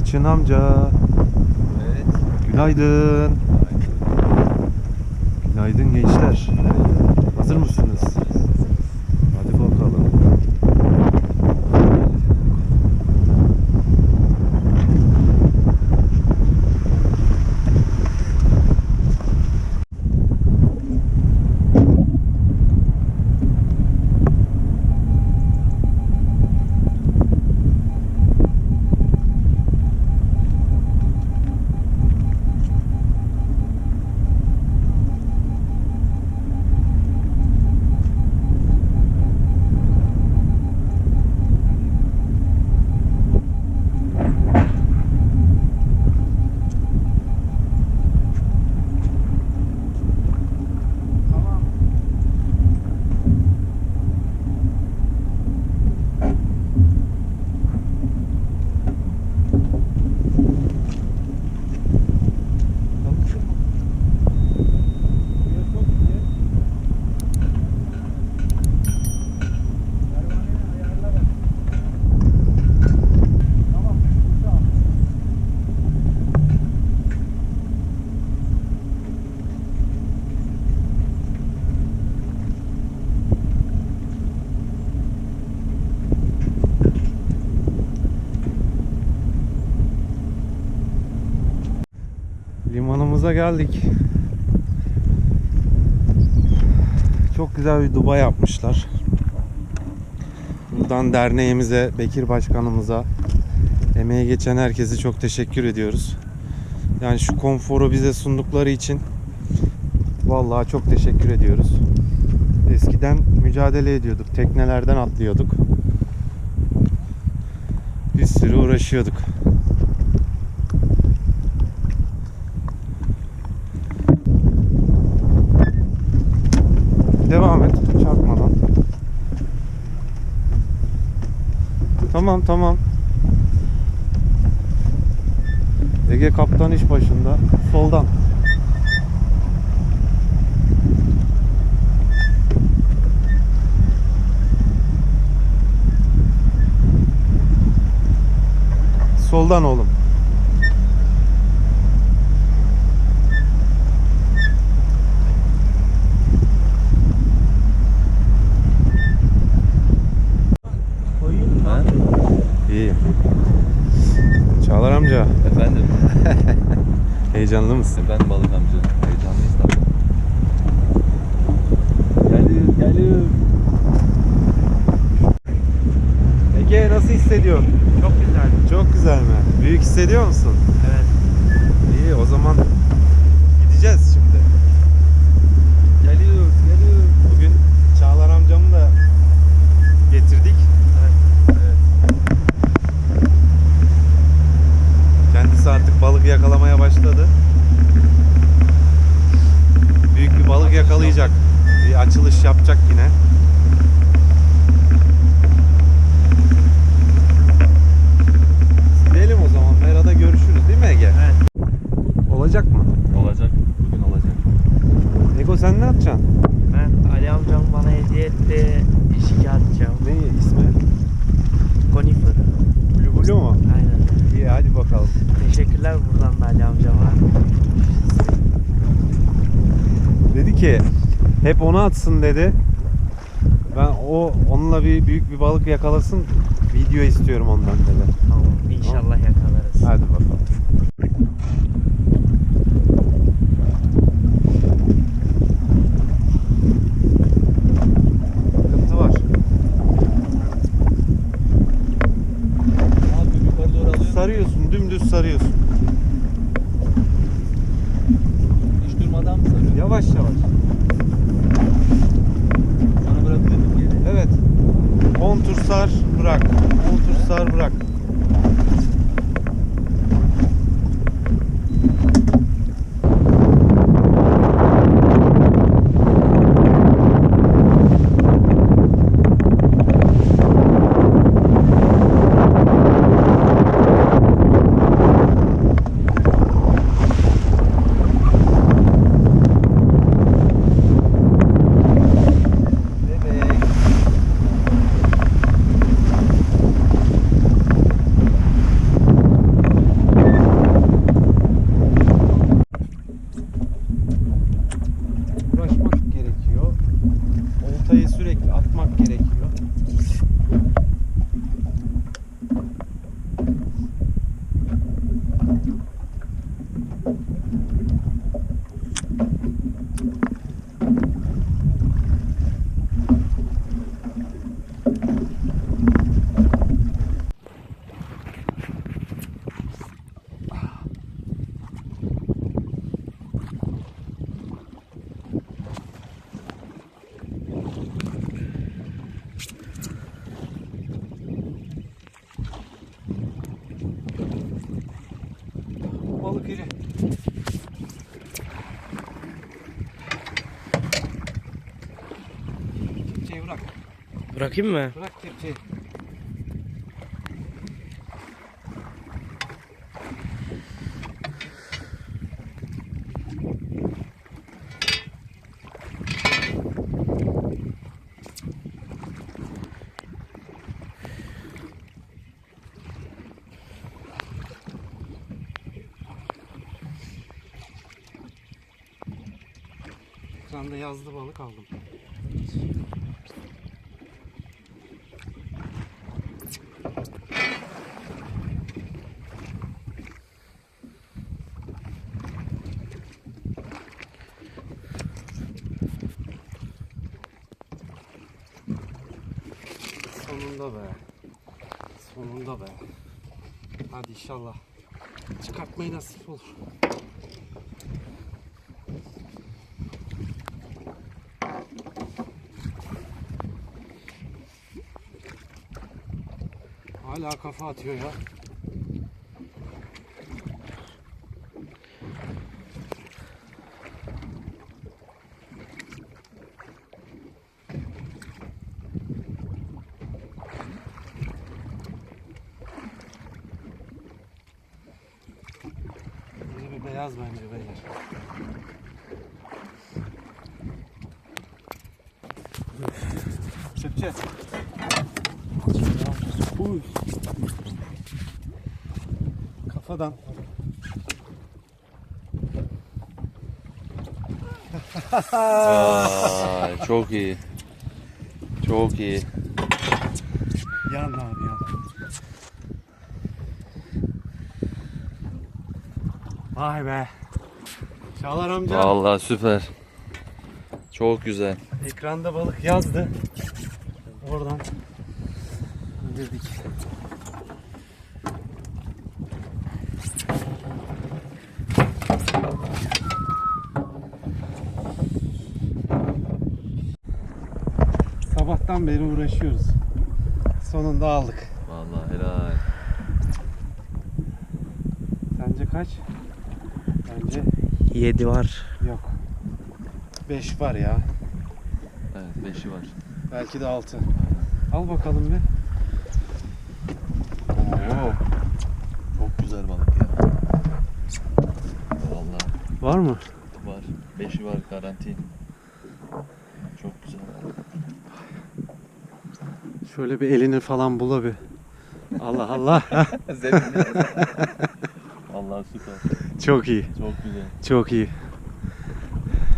Barçın amca. Evet. Günaydın. Günaydın gençler. Hazır mısınız? Hadi bakalım. Limanımıza geldik. Çok güzel bir duba yapmışlar. Buradan derneğimize, Bekir Başkanımıza, emeği geçen herkese çok teşekkür ediyoruz. Yani şu konforu bize sundukları için vallahi çok teşekkür ediyoruz. Eskiden mücadele ediyorduk, teknelerden atlıyorduk. Bir sürü uğraşıyorduk. Devam et çarpmadan. Tamam tamam. Ege kaptan iş başında. Soldan. Soldan oğlum. Ha? İyi. Çağlar amca, Efendim. heyecanlı mısın? Efendim balık amca. Heyecanlıyız tabii. Geliyor, geliyor. Ege nasıl hissediyorsun? Çok güzel. Çok güzel mi? Büyük hissediyor musun? Evet. İyi o zaman gideceğiz şimdi. Geliyor, geliyor. Bugün Çağlar amcamı da getirdik. Evet. Kendisi artık balık yakalamaya başladı. Büyük bir balık yakalayacak. Açılış yapacak yine. Gidelim o zaman. Merada görüşürüz değil mi Ege? Evet. Olacak mı? Olacak. Bugün olacak. Ego sen ne yapacaksın? Ben Ali amcam bana hediye etti. İşi atacağım. Ne ismi? Conifer. Blue Blue mu? Aynen. İyi hadi bakalım. Teşekkürler buradan da Ali amcama. Dedi ki hep onu atsın dedi. Ben o onunla bir büyük bir balık yakalasın. Video istiyorum ondan dedi. Tamam. İnşallah yakalarız. Hadi bakalım. Sıkıntı var. Abi yukarı doğru alıyor. Sarıyorsun, dümdüz sarıyorsun. 10 tur sar, bırak. 10 tur sar, bırak. balık yürü. Kepçeyi bırak. Bırakayım mı? Bırak kepçeyi. Ekranda yazdı balık aldım. Sonunda be. Sonunda be. Hadi inşallah. Çıkartmayı nasip olur. Hala kafa atıyor ya. Biri bir beyaz bence beyler. Kepçe. Uy. Kafadan. Vay çok iyi. Çok iyi. Yan abi yan. Vay be. Çağlar amca Vallahi süper. Çok güzel. ekranda balık yazdı. Oradan indirdik. Sabahtan beri uğraşıyoruz. Sonunda aldık. Vallahi helal. Sence kaç? Bence 7 var. yok. 5 var ya. Evet beşi var. Belki de 6. Al bakalım bir. Oo. Çok güzel balık ya. Vallahi Var mı? var. Beşi var garanti. Çok güzel. Şöyle bir elini falan bula bir. Allah Allah. Vallahi süper. Çok iyi. Çok güzel. Çok iyi.